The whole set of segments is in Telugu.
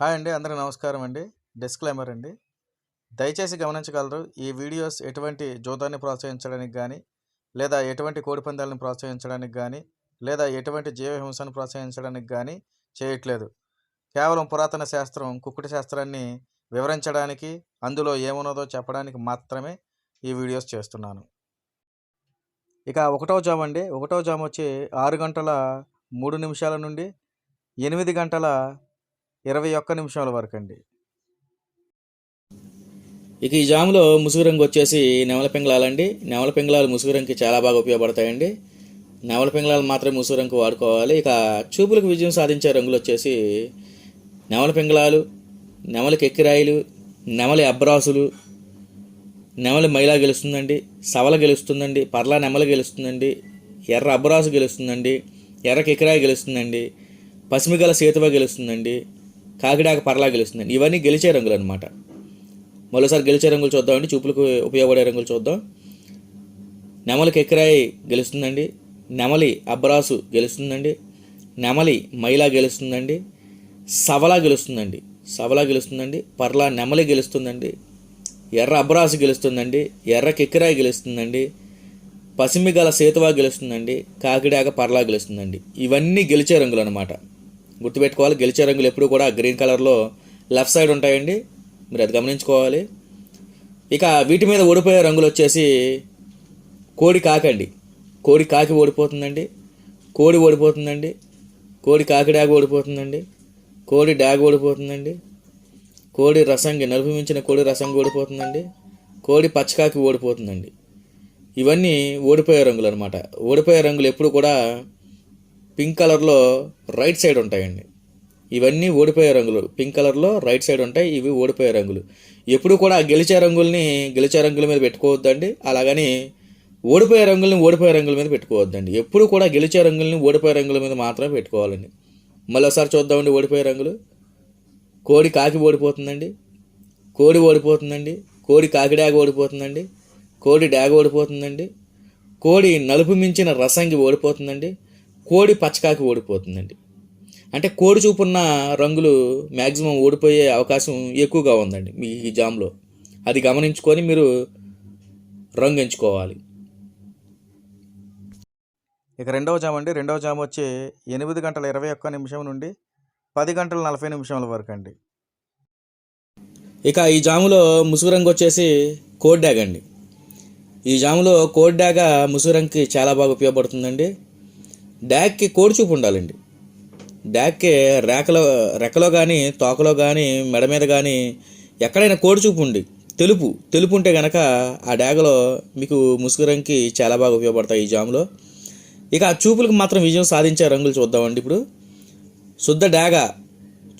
హాయ్ అండి అందరికీ నమస్కారం అండి. డిస్క్లైమర్ అండి. దయచేసి గమనించగలరు ఈ వీడియోస్ ఎటువంటి జోదాన్ని ప్రోత్సహించడానికి కానీ లేదా ఎటువంటి కోడిపందాలను ప్రోత్సహించడానికి కానీ లేదా ఎటువంటి జీవహింసను ప్రోత్సహించడానికి కానీ చేయట్లేదు. కేవలం పురాతన శాస్త్రం కుక్కుటి శాస్త్రాన్ని వివరించడానికి అందులో ఏమున్నదో చెప్పడానికి మాత్రమే ఈ వీడియోస్ చేస్తున్నాను. ఇక ఒకటో జామ్ అండి. ఒకటో జామ్ వచ్చి ఆరు గంటల మూడు నిమిషాల నుండి ఎనిమిది గంటల ఇరవై ఒక్క నిమిషాల వరకు అండి ఇక ఈ జాములో ముసుగు రంగు వచ్చేసి నెమల పింగళాలండి. నెమల పింగళాలు ముసుగు రంగుకి చాలా బాగా ఉపయోగపడతాయండి. నెమల పింగళాలు మాత్రమే ముసుగు రంగు వాడుకోవాలి. ఇక చూపులకు విజయం సాధించే రంగులు వచ్చేసి నెమల పింగళాలు నెమలి కెక్కిరాయిలు నెమలి అబ్రాసులు నెమలి మైలా గెలుస్తుందండి సవల గెలుస్తుందండి పర్లా నెమలి గెలుస్తుందండి ఎర్ర అబ్రాసు గెలుస్తుందండి ఎర్ర కెక్కిరాయి గెలుస్తుందండి పసిమిగల సేతువ గెలుస్తుందండి కాకిడాక పర్లా గెలుస్తుందండి. ఇవన్నీ గెలిచే రంగులు అనమాట మరోసారి గెలిచే రంగులు చూద్దామండి. చూపులకు ఉపయోగపడే రంగులు చూద్దాం. నెమలి కెక్కిరాయి గెలుస్తుందండి. నెమలి అబ్రాసు గెలుస్తుందండి. నెమలి మైలా గెలుస్తుందండి. సవలా గెలుస్తుందండి. సవలా గెలుస్తుందండి. పర్లా నెమలి గెలుస్తుందండి. ఎర్ర అబ్రాసు గెలుస్తుందండి. ఎర్ర కెక్కిరాయి గెలుస్తుందండి. పసిమి గల సేతువా గెలుస్తుందండి. కాకిడాక పర్లా గెలుస్తుందండి. ఇవన్నీ గెలిచే రంగులు అనమాట గుర్తుపెట్టుకోవాలి. గెలిచే రంగులు ఎప్పుడు కూడా గ్రీన్ కలర్లో లెఫ్ట్ సైడ్ ఉంటాయండి. మీరు అది గమనించుకోవాలి. ఇక వీటి మీద ఓడిపోయే రంగులు వచ్చేసి కోడి కాకండి కోడి కాకి ఓడిపోతుందండి. కోడి ఓడిపోతుందండి. కోడి కాకి డాగ్ ఓడిపోతుందండి. కోడి డాగ్ ఓడిపోతుందండి. కోడి రసంగి నలుపు మించిన కోడి రసంగి ఓడిపోతుందండి. కోడి పచ్చకాకి ఓడిపోతుందండి. ఇవన్నీ ఓడిపోయే రంగులు అనమాట ఓడిపోయే రంగులు ఎప్పుడు కూడా పింక్ కలర్లో రైట్ సైడ్ ఉంటాయండి. ఇవన్నీ ఓడిపోయే రంగులు. పింక్ కలర్లో రైట్ సైడ్ ఉంటాయి ఇవి ఓడిపోయే రంగులు. ఎప్పుడు కూడా గెలిచే రంగుల్ని గెలిచే రంగుల మీద పెట్టుకోవద్దండి. అలాగని ఓడిపోయే రంగుల్ని ఓడిపోయే రంగుల మీద పెట్టుకోవద్దండి. ఎప్పుడు కూడా గెలిచే రంగుల్ని ఓడిపోయే రంగుల మీద మాత్రమే పెట్టుకోవాలండి. మళ్ళీ ఒకసారి చూద్దామండి ఓడిపోయే రంగులు. కోడి కాకి ఓడిపోతుందండి. కోడి ఓడిపోతుందండి. కోడి కాకి డాగ ఓడిపోతుందండి. కోడి డాగ ఓడిపోతుందండి. కోడి నలుపు మించిన రసంగి ఓడిపోతుందండి. కోడి పచ్చకాకి ఓడిపోతుందండి. అంటే కోడి చూపున్న రంగులు మ్యాక్సిమం ఓడిపోయే అవకాశం ఎక్కువగా ఉందండి మీ ఈ జామ్లో. అది గమనించుకొని మీరు రంగు ఎంచుకోవాలి. ఇక రెండవ జామ్ అండి. రెండవ జామ్ వచ్చి ఎనిమిది గంటల ఇరవై ఒక్క నిమిషం నుండి పది గంటల నలభై నిమిషాల వరకు అండి. ఇక ఈ జాములో ముసుగు రంగు వచ్చేసి కోడ్ డ్యాగ్ అండి. ఈ జాములో కోడ్ డ్యాగ్ ముసుగు రంగుకి చాలా బాగా ఉపయోగపడుతుందండి. డ్యాగ్కి కోడి చూపు ఉండాలండి. డ్యాగ్కి రేకలో రెక్కలో కానీ తోకలో కానీ మెడ మీద కానీ ఎక్కడైనా కోడి చూపు ఉండి తెలుపు తెలుపు ఉంటే కనుక ఆ డాగలో మీకు ముసుగు రంగుకి చాలా బాగా ఉపయోగపడతాయి ఈ జాములో. ఇక ఆ చూపులకు మాత్రం విజయం సాధించే రంగులు చూద్దామండి ఇప్పుడు. శుద్ధ డాగ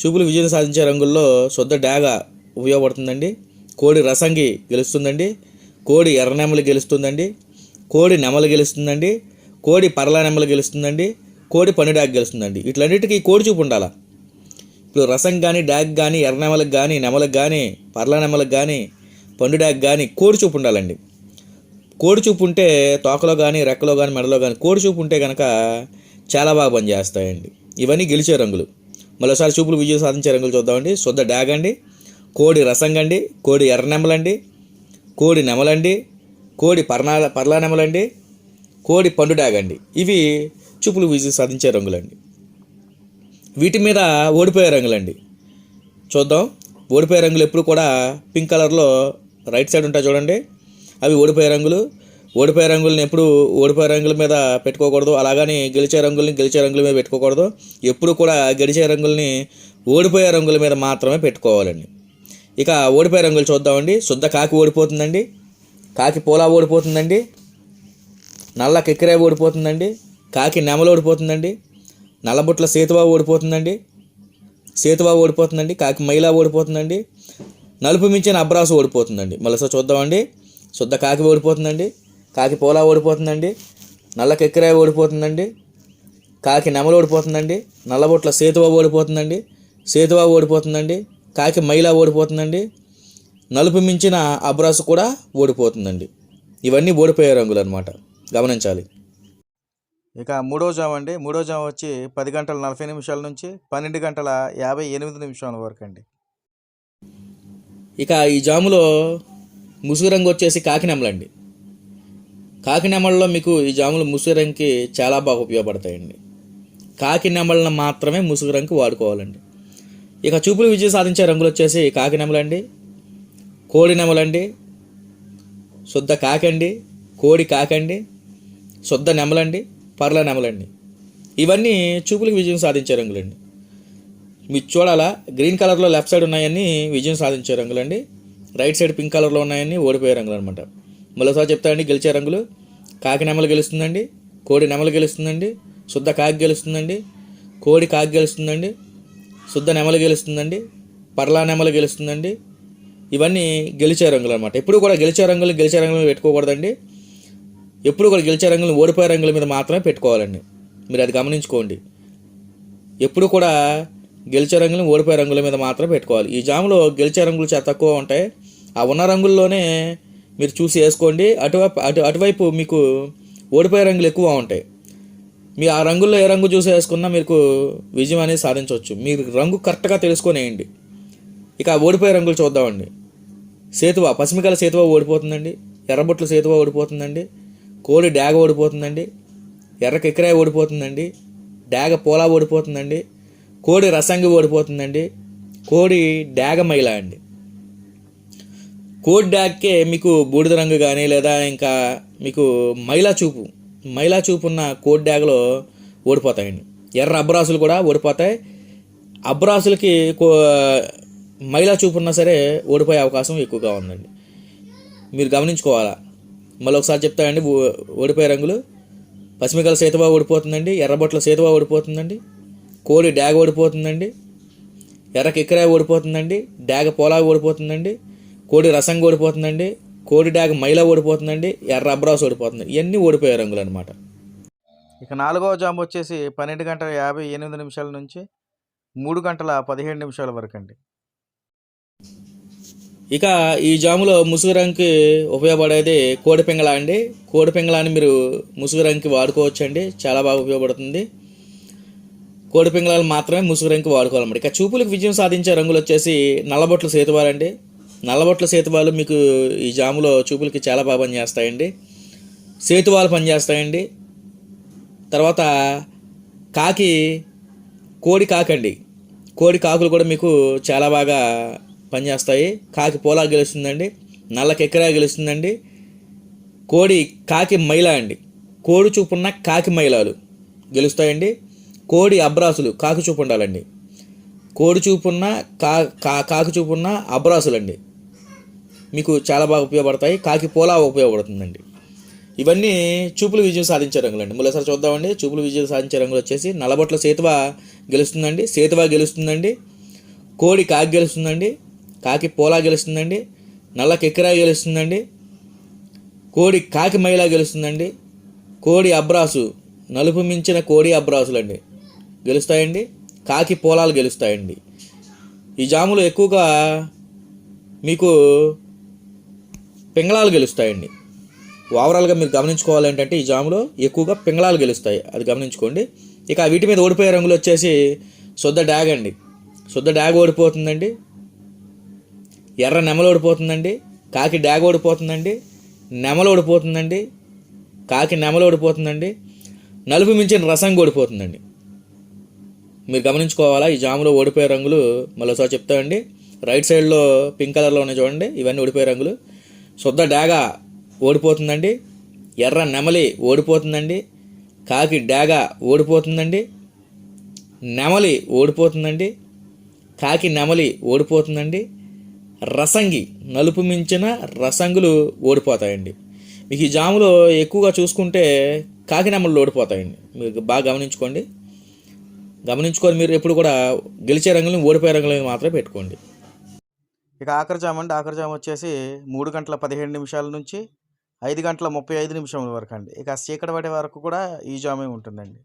చూపులు విజయం సాధించే రంగుల్లో శుద్ధ డాగ ఉపయోగపడుతుందండి. కోడి రసంగి గెలుస్తుందండి. కోడి ఎర్ర నెమలి గెలుస్తుందండి. కోడి నెమలి గెలుస్తుందండి. కోడి పర్లా నెమలి గెలుస్తుందండి కోడి పని డాగ్ గెలుస్తుందండి వీటిలన్నిటికీ కోడి చూపు ఉండాలా? ఇప్పుడు రసం కానీ డాగ్ కానీ ఎర్రనెమలకు కానీ నెమలకు కానీ పర్లా నెమలకు కానీ పండు డాగ్ కానీ కోడి చూపు ఉండాలండి. కోడి చూపు ఉంటే తోకలో కానీ రెక్కలో కానీ మెడలో కానీ కోడి చూపు ఉంటే కనుక చాలా బాగా పనిచేస్తాయండి ఇవన్నీ గెలిచే రంగులు. మరోసారి చూపులు విజయం సాధించే రంగులు చూద్దామండి. శుద్ధ డాగ్ అండి కోడి రసంగండి కోడి ఎర్ర నెమలండి కోడి నెమలండి కోడి పర్నా పర్లా నెమలండి కోడి పండు డాగ్ ఇవి చూపులు విజయం సాధించే రంగులండి. వీటి మీద ఓడిపోయే రంగులండి. చూద్దాం. ఓడిపోయే రంగులు ఎప్పుడు కూడా పింక్ కలర్లో రైట్ సైడ్ ఉంటాయి చూడండి. అవి ఓడిపోయే రంగులు. ఓడిపోయే రంగులని ఎప్పుడు ఓడిపోయే రంగుల మీద పెట్టుకోకూడదు. అలాగని గెలిచే రంగుల్ని గెలిచే రంగుల మీద పెట్టుకోకూడదు. ఎప్పుడు కూడా గెలిచే రంగుల్ని ఓడిపోయే రంగుల మీద మాత్రమే పెట్టుకోవాలండి. ఇక ఓడిపోయే రంగులు చూద్దామండి. శుద్ధ కాకి ఓడిపోతుందండి. కాకి పోలా ఓడిపోతుందండి. నల్ల కెక్కిరాయి ఓడిపోతుందండి కాకి నెమలు ఓడిపోతుందండి నల్లబుట్ల సేతుబాబు ఓడిపోతుందండి సేతుబాబు ఓడిపోతుందండి కాకి మైలా ఓడిపోతుందండి నలుపు మించిన అబ్రాసు ఓడిపోతుందండి మళ్ళీ చూద్దామండి. శుద్ధ కాకి ఓడిపోతుందండి కాకి పోలా ఓడిపోతుందండి నల్ల కెక్కిరాయి ఓడిపోతుందండి కాకి నెమలు ఓడిపోతుందండి నల్లబొట్ల సేతువా ఓడిపోతుందండి సేతువ ఓడిపోతుందండి కాకి మైలా ఓడిపోతుందండి నలుపు మించిన అబ్రాసు కూడా ఓడిపోతుందండి ఇవన్నీ ఓడిపోయే రంగులు అనమాట గమనించాలి. ఇక మూడో జాము అండి. మూడో జాము వచ్చి పది గంటల నలభై నిమిషాల నుంచి పన్నెండు గంటల యాభై ఎనిమిది నిమిషాల వరకు అండి. ఇక ఈ జాములో ముసుగు రంగు వచ్చేసి కాకినెమలండి కాకినెమలలో మీకు ఈ జాములు ముసుగు రంగుకి చాలా బాగా ఉపయోగపడతాయండి. కాకినెమలను మాత్రమే ముసుగు రంగు వాడుకోవాలండి. ఇక చూపులు విజయం సాధించే రంగులు వచ్చేసి కాకినెమలండి కోడి నెమలండి. శుద్ధ కాకండి. కోడి కాకండి. శుద్ధ నెమలండి పర్ల నెమలండి. ఇవన్నీ చూపులకు విజయం సాధించే రంగులండి. మీరు చూడాలా గ్రీన్ కలర్లో లెఫ్ట్ సైడ్ ఉన్నాయని విజయం సాధించే రంగులండి. రైట్ సైడ్ పింక్ కలర్లో ఉన్నాయని ఓడిపోయే రంగులు అనమాట మరోసారి చెప్తానండి గెలిచే రంగులు. కాకి నెమలు గెలుస్తుందండి కోడి నెమలు గెలుస్తుందండి శుద్ధ కాకి గెలుస్తుందండి కోడి కాకి గెలుస్తుందండి శుద్ధ నెమలు గెలుస్తుందండి పర్లా నెమలు గెలుస్తుందండి. ఇవన్నీ గెలిచే రంగులు అనమాట ఎప్పుడు కూడా గెలిచే రంగులు గెలిచే రంగులు పెట్టుకోకూడదండి. ఎప్పుడు కూడా గెలిచే రంగులు ఓడిపోయే రంగుల మీద మాత్రమే పెట్టుకోవాలండి. మీరు అది గమనించుకోండి. ఎప్పుడు కూడా గెలిచే రంగులు ఓడిపోయే రంగుల మీద మాత్రమే పెట్టుకోవాలి. ఈ జాములో గెలిచే రంగులు చాలా తక్కువ ఉంటాయి. ఆ ఉన్న రంగుల్లోనే మీరు చూసి వేసుకోండి. అటువైపు అటు అటువైపు మీకు ఓడిపోయే రంగులు ఎక్కువ ఉంటాయి. మీ ఆ రంగుల్లో ఏ రంగు చూసి వేసుకున్నా మీకు విజయం అనేది సాధించవచ్చు. మీరు రంగు కరెక్ట్గా తెలుసుకొని వేయండి ఇక ఓడిపోయే రంగులు చూద్దామండి. సేతువ పసిమికల సేతువ ఓడిపోతుందండి. ఎర్రబొట్ల సేతువ ఓడిపోతుందండి. కోడి డాగ ఓడిపోతుందండి ఎర్ర కిక్కరాయ ఓడిపోతుందండి డాగ పోలా ఓడిపోతుందండి కోడి రసంగి ఓడిపోతుందండి కోడి డాగ మైల అండి. కోడి డాగ్కే మీకు బూడిద రంగు కానీ లేదా ఇంకా మీకు మైలా చూపు మైలా చూపు ఉన్న కోడి డాగలో ఓడిపోతాయండి. ఎర్ర అబ్బరాసులు కూడా ఓడిపోతాయి. అబ్బరాసులకి కో మైలా చూపు ఉన్నా సరే ఓడిపోయే అవకాశం ఎక్కువగా ఉందండి. మీరు గమనించుకోవాలా? మళ్ళీ ఒకసారి చెప్తానండి ఓ- ఓడిపోయే రంగులు. పసిమికల సేతువా ఓడిపోతుందండి ఎర్రబొట్ల సేతువా ఓడిపోతుందండి కోడి డాగ ఓడిపోతుందండి ఎర్ర కిక్కరాయ ఓడిపోతుందండి డాగ పోలా ఓడిపోతుందండి కోడి రసం ఓడిపోతుందండి కోడి డాగ మైలా ఓడిపోతుందండి ఎర్ర అబ్రాస్ ఓడిపోతుంది ఇవన్నీ ఓడిపోయే రంగులు అనమాట ఇక నాలుగవ జాము వచ్చేసి పన్నెండు గంటల యాభై ఎనిమిది నిమిషాల నుంచి మూడు గంటల పదిహేడు నిమిషాల వరకు అండి ఇక ఈ జాములో ముసుగు రంగుకి ఉపయోగపడేది కోడి పింగళ అండి. కోడి పింగళాన్ని మీరు ముసుగు రంగుకి వాడుకోవచ్చు అండి చాలా బాగా ఉపయోగపడుతుంది. కోడి పింగళాలు మాత్రమే ముసుగు రంగుకి వాడుకోవాలన్నమాట. ఇక చూపులకు విజయం సాధించే రంగులు వచ్చేసి నల్లబొట్ల సేతువాలు అండి. నల్లబొట్ల సేతువాలు మీకు ఈ జాములో చూపులకి చాలా బాగా పనిచేస్తాయండి. సేతువాలు పనిచేస్తాయండి. తర్వాత కాకి కోడి కాకండి. కోడి కాకులు కూడా మీకు చాలా బాగా పనిచేస్తాయి. కాకి పోలా గెలుస్తుందండి. నల్లకి కెక్కరా గెలుస్తుందండి. కోడి కాకి మైల అండి. కోడి చూపున్న కాకి మైలాలు గెలుస్తాయండి. కోడి అబ్రాసులు కాకి చూపు ఉండాలండి. కోడి చూపున్న కా కా కాకి చూపున్న అబ్రాసులండి. మీకు చాలా బాగా ఉపయోగపడతాయి. కాకి పోలా ఉపయోగపడుతుందండి. ఇవన్నీ చూపులు విజయం సాధించే రంగులండి. మళ్ళీసారి చూద్దామండి. చూపులు విజయం సాధించే రంగులు వచ్చేసి నలబొట్ల సేతువ గెలుస్తుందండి. సేతువ గెలుస్తుందండి. కోడి కాకి గెలుస్తుందండి. కాకి పోలా గెలుస్తుందండి నల్ల కెక్కిరా గెలుస్తుందండి కోడి కాకి మైలా గెలుస్తుందండి కోడి అబ్రాసు నలుపు మించిన కోడి అబ్రాసులండి. గెలుస్తాయండి కాకి పోలాలు గెలుస్తాయండి. ఈ జాములు ఎక్కువగా మీకు పింగళాలు గెలుస్తాయండి. ఓవరాల్గా మీరు గమనించుకోవాలి ఏంటంటే ఈ జాములో ఎక్కువగా పింగళాలు గెలుస్తాయి. అది గమనించుకోండి. ఇక వీటి మీద ఓడిపోయే రంగులు వచ్చేసి శుద్ధ డ్యాగ్ అండి. శుద్ధ డ్యాగ్ ఓడిపోతుందండి. ఎర్ర నెమలు ఓడిపోతుందండి కాకి డాగ ఓడిపోతుందండి నెమలు ఓడిపోతుందండి కాకి నెమలు ఓడిపోతుందండి నలుపు మించిన రసం ఓడిపోతుందండి మీరు గమనించుకోవాలా ఈ జాములో ఓడిపోయే రంగులు మరోసారి చెప్తామండి రైట్ సైడ్లో పింక్ కలర్లో ఉన్నాయి చూడండి ఇవన్నీ ఓడిపోయే రంగులు. శుద్ధ డాగ ఓడిపోతుందండి ఎర్ర నెమలి ఓడిపోతుందండి కాకి డాగ ఓడిపోతుందండి నెమలి ఓడిపోతుందండి కాకి నెమలి ఓడిపోతుందండి రసంగి నలుపు మించిన రసంగులు ఓడిపోతాయండి. మీకు ఈ జాములో ఎక్కువగా చూసుకుంటే కాకి నెమలు ఓడిపోతాయండి. మీరు బాగా గమనించుకోండి. గమనించుకొని మీరు ఎప్పుడు కూడా గెలిచే రంగులను ఓడిపోయే రంగులను మాత్రమే పెట్టుకోండి. ఇక ఆఖరి జాము అండి. ఆఖరి జాము వచ్చేసి మూడు గంటల పదిహేడు నిమిషాల నుంచి ఐదు గంటల ముప్పై ఐదు నిమిషాల వరకు అండి. ఇక చీకటి పడే వరకు కూడా ఈ జామే ఉంటుందండి.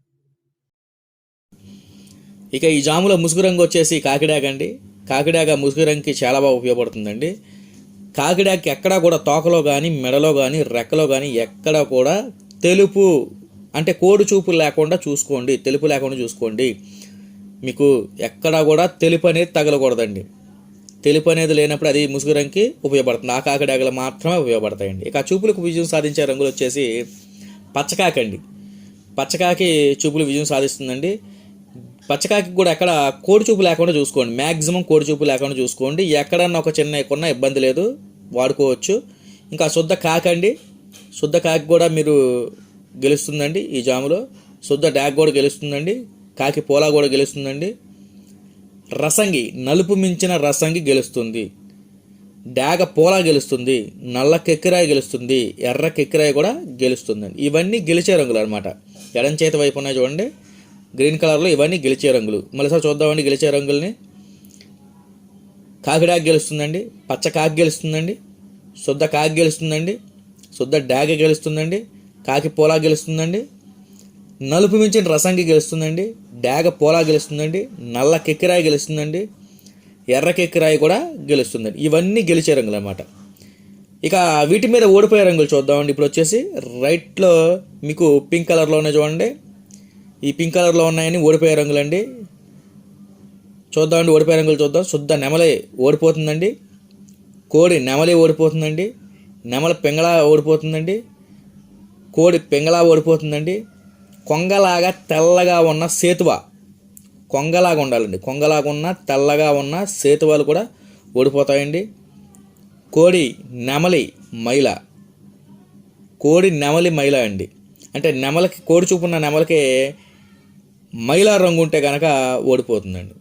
ఇక ఈ జాములో ముసుగు రంగు వచ్చేసి కాకిడాగ కాకిడాక కాకిడాగ ముసుగు రంగుకి చాలా బాగా ఉపయోగపడుతుందండి. కాకిడాకి ఎక్కడా కూడా తోకలో కానీ మెడలో కానీ రెక్కలో కానీ ఎక్కడా కూడా తెలుపు అంటే కోడు చూపు లేకుండా చూసుకోండి తెలుపు లేకుండా చూసుకోండి. మీకు ఎక్కడా కూడా తెలుపు అనేది తగలకూడదండి. తెలుపు అనేది లేనప్పుడు అది ముసుగు రంగుకి ఉపయోగపడుతుంది. ఆ కాకిడాకలు మాత్రమే ఉపయోగపడతాయండి. ఇక చూపులకు విజయం సాధించే రంగులు వచ్చేసి పచ్చకాకండి. పచ్చకాకి చూపులు విజయం సాధిస్తుందండి. పచ్చకాకి కూడా ఎక్కడ కోడి చూపు లేకుండా చూసుకోండి. మ్యాక్సిమం కోడి చూపు లేకుండా చూసుకోండి. ఎక్కడన్నా ఒక చిన్న ఎక్కున్నా ఇబ్బంది లేదు. వాడుకోవచ్చు. ఇంకా శుద్ధ కాకండి శుద్ధ కాకి కూడా మీరు గెలుస్తుందండి ఈ జాములో. శుద్ధ డాగ్ కూడా గెలుస్తుందండి. కాకి పోలా కూడా గెలుస్తుందండి. రసంగి నలుపు మించిన రసంగి గెలుస్తుంది. డాగ పోలా గెలుస్తుంది. నల్ల కెక్కిరాయి గెలుస్తుంది. ఎర్ర కెక్కిరాయి కూడా గెలుస్తుందండి. ఇవన్నీ గెలిచే రంగులు అనమాట ఎడం చేతి వైపు ఉన్నాయి చూడండి. గ్రీన్ కలర్లో ఇవన్నీ గెలిచే రంగులు. మళ్ళీ సార్ చూద్దామండి గెలిచే రంగుల్ని. కాకిడాక్ గెలుస్తుందండి. పచ్చ కాకి గెలుస్తుందండి. శుద్ధ కాకి గెలుస్తుందండి. శుద్ధ డాగ గెలుస్తుందండి. కాకి పోలా గెలుస్తుందండి. నలుపు మించిన రసంగి గెలుస్తుందండి. డాగ పోలా గెలుస్తుందండి. నల్ల కెక్కిరాయి గెలుస్తుందండి. ఎర్ర కెక్కిరాయి కూడా గెలుస్తుందండి. ఇవన్నీ గెలిచే రంగులు అనమాట ఇక వీటి మీద ఓడిపోయే రంగులు చూద్దామండి. ఇప్పుడు వచ్చేసి రైట్లో మీకు పింక్ కలర్లోనే చూడండి. ఈ పింక్ కలర్లో ఉన్నాయని ఓడిపోయే రంగులండి. చూద్దామండి ఓడిపోయే రంగులు చూద్దాం. శుద్ధ నెమలి ఓడిపోతుందండి. కోడి నెమలి ఓడిపోతుందండి. నెమల పెంగళ ఓడిపోతుందండి. కోడి పెంగళ ఓడిపోతుందండి. కొంగలాగా తెల్లగా ఉన్న సేతువ. కొంగలాగా ఉండాలండి. కొంగలాగా ఉన్న తెల్లగా ఉన్న సేతువాలు కూడా ఓడిపోతాయండి. కోడి నెమలి మైల. కోడి నెమలి మైల అండి. అంటే నెమలకి కోడి చూపున్న నెమలకి మైలా రంగు ఉంటే కనుక ఓడిపోతుందండి.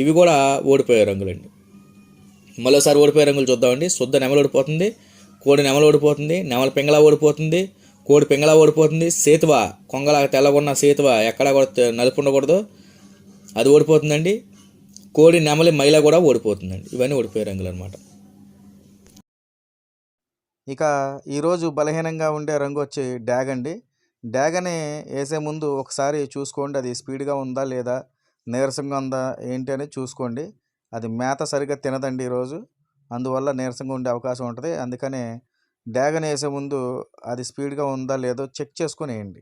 ఇవి కూడా ఓడిపోయే రంగులండి. మరోసారి ఓడిపోయే రంగులు చూద్దామండి. శుద్ధ నెమలు ఓడిపోతుంది కోడి నెమలు ఓడిపోతుంది నెమల పింగళ ఓడిపోతుంది కోడి పింగళ ఓడిపోతుంది సేతువ కొంగలాగా తెల్లగొన్న సేతువ ఎక్కడ కూడా నలుపు ఉండకూడదు అది ఓడిపోతుందండి. కోడి నెమలి మైల కూడా ఓడిపోతుందండి. ఇవన్నీ ఓడిపోయే రంగులు అనమాట ఇక ఈరోజు బలహీనంగా ఉండే రంగు వచ్చి డ్యాగ్ అండి. డ్యాగ్ వేసే ముందు ఒకసారి చూసుకోండి అది స్పీడ్గా ఉందా లేదా నీరసంగా ఉందా ఏంటి అని చూసుకోండి. అది మేత సరిగ్గా తినదండి ఈరోజు అందువల్ల నీరసంగా ఉండే అవకాశం ఉంటుంది. అందుకనే డ్యాగ్ వేసే ముందు అది స్పీడ్గా ఉందా లేదో చెక్ చేసుకుని వేయండి